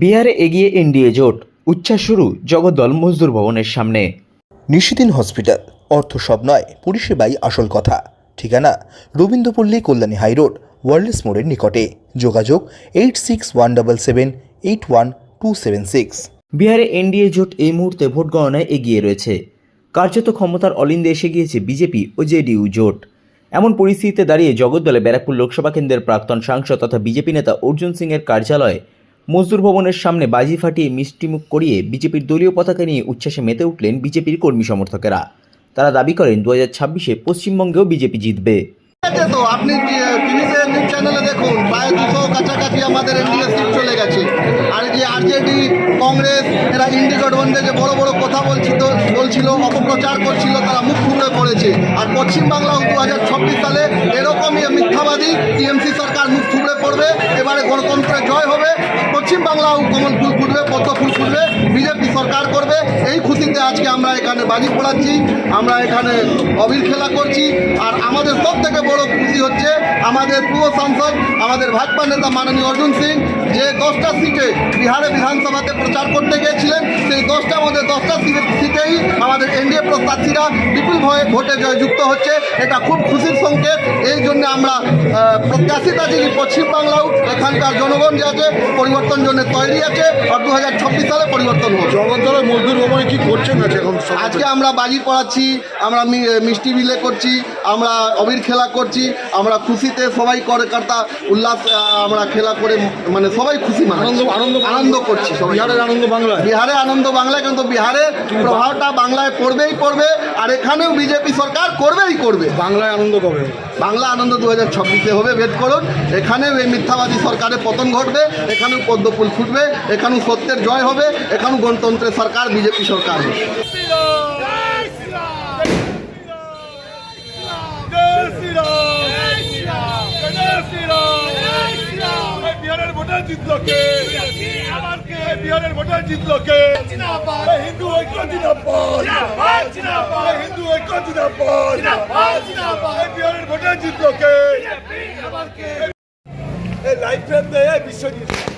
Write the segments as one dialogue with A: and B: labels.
A: বিহারে এগিয়ে এনডিএ জোট উচ্ছ্বাস শুরু জগদ্দল মজদুর ভবনের সামনে।
B: নিশিদিন হসপিটাল অর্থ সব নয় পরিষেবাই আসল কথা। ঠিকানা রবীন্দ্রপল্লী কল্যাণী হাইরোড ওয়ার্ল্ডস মোড়ের নিকটে। যোগাযোগ eight six one double seven eight one two seven six.
A: বিহারে এনডিএ জোট এই মুহূর্তে ভোট গণনায় এগিয়ে রয়েছে। কার্যত ক্ষমতার অলিন্দে এসে গিয়েছে বিজেপি ও জেডিইউ জোট। এমন পরিস্থিতিতে দাঁড়িয়ে জগদ্দলে ব্যারাকপুর লোকসভা কেন্দ্রের প্রাক্তন সাংসদ তথা বিজেপি নেতা অর্জুন সিংয়ের কার্যালয়ে মজদুর ভবনের সামনে বাজি ফাটিয়ে মিষ্টিমুখ করিয়ে বিজেপির দলীয় পতাকা নিয়ে উচ্ছ্বাসে মেতে উঠলেন বিজেপির কর্মী সমর্থকেরা। তারা দাবি করেন দু হাজার ছাব্বিশে পশ্চিমবঙ্গেও বিজেপি জিতবে।
C: তো আপনি চ্যানেলে দেখুন কাছাকাছি আমাদের চলে গেছে। আর যে কংগ্রেস যে বড় বড় কথা বলছিল বলছিল করছিল, তারা মুখ পড়েছে আর দু হাজার সালে এরকমই মিথ্যাবাদী সরকার মুখ থুবড়ে পড়বে, এবারে গণতন্ত্রের জয় হবে। পশ্চিমবাংলাও কমল ফুল ফুটবে, পদ্ম ফুল ফুটবে, বিজেপি সরকার করবে। এই খুশিতে আজকে আমরা এখানে বাজি পড়াচ্ছি, আমরা এখানে অবির খেলা করছি। আর আমাদের সব থেকে বড় খুশি হচ্ছে আমাদের পুরো সাংসদ, আমাদের ভাজপা নেতা মাননীয় অর্জুন সিং, যে দশটা সিটে বিহারে বিধানসভাতে প্রচার করতে গিয়েছিলেন, সেই দশটার মধ্যে দশটা সিটে- সিটেই আমাদের এনডিএ প্রার্থীরা বিপুল ভোটে জয়যুক্ত হচ্ছে। এটা খুব খুশির সংকেত। এই জন্য আমরা প্রত্যাশিত আছি পশ্চিমবাংলাও এখানকার জনগণ যে আছে, পরিবর্তন জন্য তৈরি আছে আর দু হাজার ছাব্বিশ সালে পরিবর্তন হবে
D: জগদ্দলের মজদুর ভবনে কি করছেন এখন
C: আজকে আমরা বাজি পড়াচ্ছি আমরা মিষ্টি বিলে করছি আমরা অবির খেলা করছি আমরা খুশিতে সবাই করে কর্তা উল্লাস আমরা খেলা করে মানে সবাই খুশি মানে
D: আনন্দ আনন্দ
C: আনন্দ করছি
D: বিহারের আনন্দ বাংলা
C: বিহারে আনন্দ বাংলা কিন্তু বিহারে প্রভাবটা বাংলায় পড়বেই পড়বে আর এখানেও বিজেপি সরকার করবেই করবে।
D: বাংলায় আনন্দ কবে?
C: বাংলা আনন্দ দু হাজার ছাব্বিশে হবে ভেট করুন। এখানেও এই মিথ্যাবাদী সরকারের পতন ঘটবে এখানেও পদ্মফুল ফুটবে এখানেও সত্যের জয় হবে এখানেও গণতন্ত্রের সরকার, বিজেপি সরকার
E: বিহারের ভোটার বিহারের ভোটার হিন্দু হিন্দু ঐক্য বিহারের ভোটার এই লাইফ দেয় বিশ্বজিৎ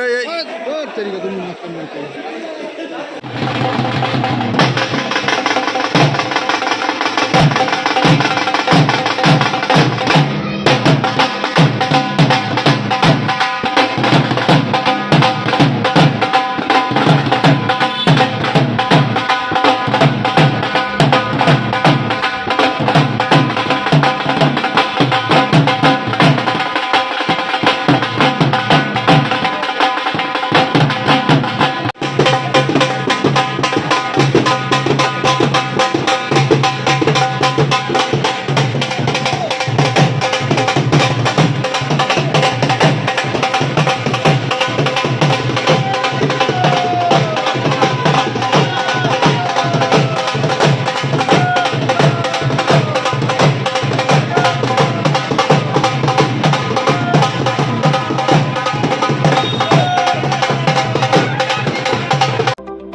E: এই এই।